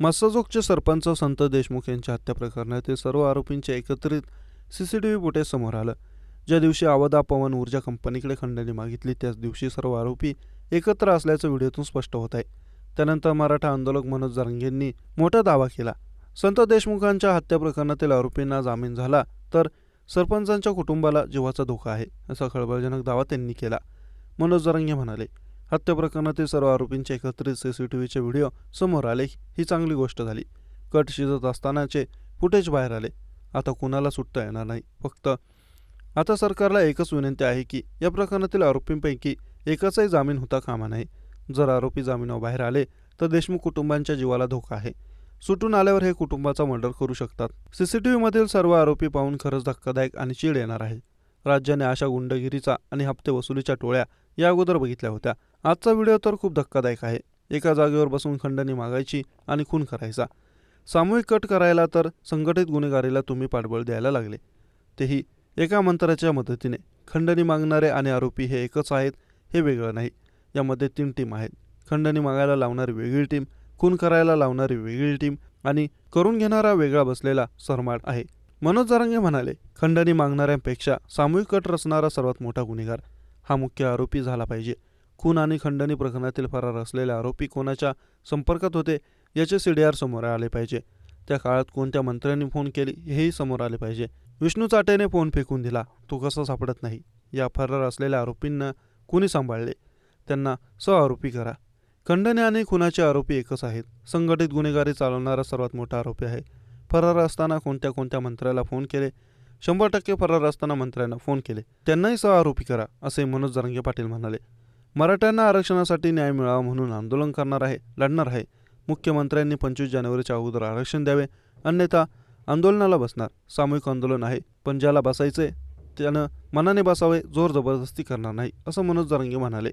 मस्साजोगचे सरपंच संत देशमुख यांच्या हत्या प्रकरणातील सर्व आरोपींचे एकत्रित सीसीटीव्ही फुटेज समोर आलं. ज्या दिवशी आवदा पवन ऊर्जा कंपनीकडे खंडणी मागितली त्याच दिवशी सर्व आरोपी एकत्र असल्याचं व्हिडिओतून स्पष्ट होत आहे. त्यानंतर मराठा आंदोलक मनोज जारंगेंनी मोठा दावा केला. संत देशमुखांच्या हत्या प्रकरणातील आरोपींना जामीन झाला तर सरपंचांच्या कुटुंबाला जीवाचा धोका आहे असा खळबळजनक दावा त्यांनी केला. मनोज जरंगे म्हणाले हत्या प्रकरणातील सर्व आरोपींचे एकत्रित सीसीटीव्हीचे व्हिडिओ समोर आले. ही चांगली गोष्ट झाली. कट शिजत असतानाचे फुटेज बाहेर आले. आता कुणाला सुटता येणार नाही. फक्त आता सरकारला एकच विनंती आहे की या प्रकरणातील आरोपींपैकी एकाचाही जामीन होता कामा नये जर आरोपी जामिनावर बाहेर आले तर देशमुख कुटुंबांच्या जीवाला धोका आहे. सुटून आल्यावर हे कुटुंबाचा मर्डर करू शकतात. सीसीटीव्हीमधील सर्व आरोपी पाहून खरंच धक्कादायक आणि चीड येणार आहे. राज्याने अशा गुंडगिरीचा आणि हप्ते वसुलीच्या टोळ्या या अगोदर बघितल्या होत्या. आजचा व्हिडिओ तर खूप धक्कादायक आहे. एका जागेवर बसून खंडणी मागायची आणि खून करायचा. सामूहिक कट करायला तर संघटित गुन्हेगारीला तुम्ही पाठबळ द्यायला लागले. तेही एका मंत्राच्या मदतीने. खंडणी मागणारे आणि आरोपी हे एकच आहेत हे वेगळं नाही. यामध्ये तीन टीम आहेत. खंडणी मागायला लावणारी वेगळी टीम खून करायला लावणारी वेगळी टीम आणि करून घेणारा वेगळा बसलेला सरमाड आहे. मनोज जरंगे म्हणाले खंडणी मागणाऱ्यांपेक्षा सामूहिक कट रचणारा सर्वात मोठा गुन्हेगार. हा मुख्य आरोपी झाला पाहिजे. खून आणि खंडणी प्रकरणातील फरार असलेले आरोपी कोणाच्या संपर्कात होते याचे सीडीआर समोर आले पाहिजे. त्या काळात कोणत्या मंत्र्यांनी फोन केली हेही समोर आले पाहिजे. विष्णू चाटेने फोन फेकून दिला तो कसा सापडत नाही? या फरार असलेल्या आरोपींना कुणी सांभाळले? त्यांना सहआरोपी करा. खंडणी आणि खुनाचे आरोपी एकच आहेत. संघटित गुन्हेगारी चालवणारा सर्वात मोठा आरोपी आहे. फरार असताना कोणत्या कोणत्या मंत्र्याला फोन केले? शंभर टक्के फरार असताना मंत्र्यांना फोन केले. त्यांनाही सहआरोपी करा असे मनोज जरंगे पाटील म्हणाले. मराठ्यांना आरक्षणासाठी न्याय मिळावा म्हणून आंदोलन करणार आहे लढणार आहे. मुख्यमंत्र्यांनी पंचवीस जानेवारीच्या अगोदर आरक्षण द्यावे. अन्यथा आंदोलनाला बसणार. सामूहिक आंदोलन आहे पण ज्याला बसायचे त्यानं मनाने बसावे जोर जबरदस्ती करणार नाही असं मनोज जरंगे म्हणाले.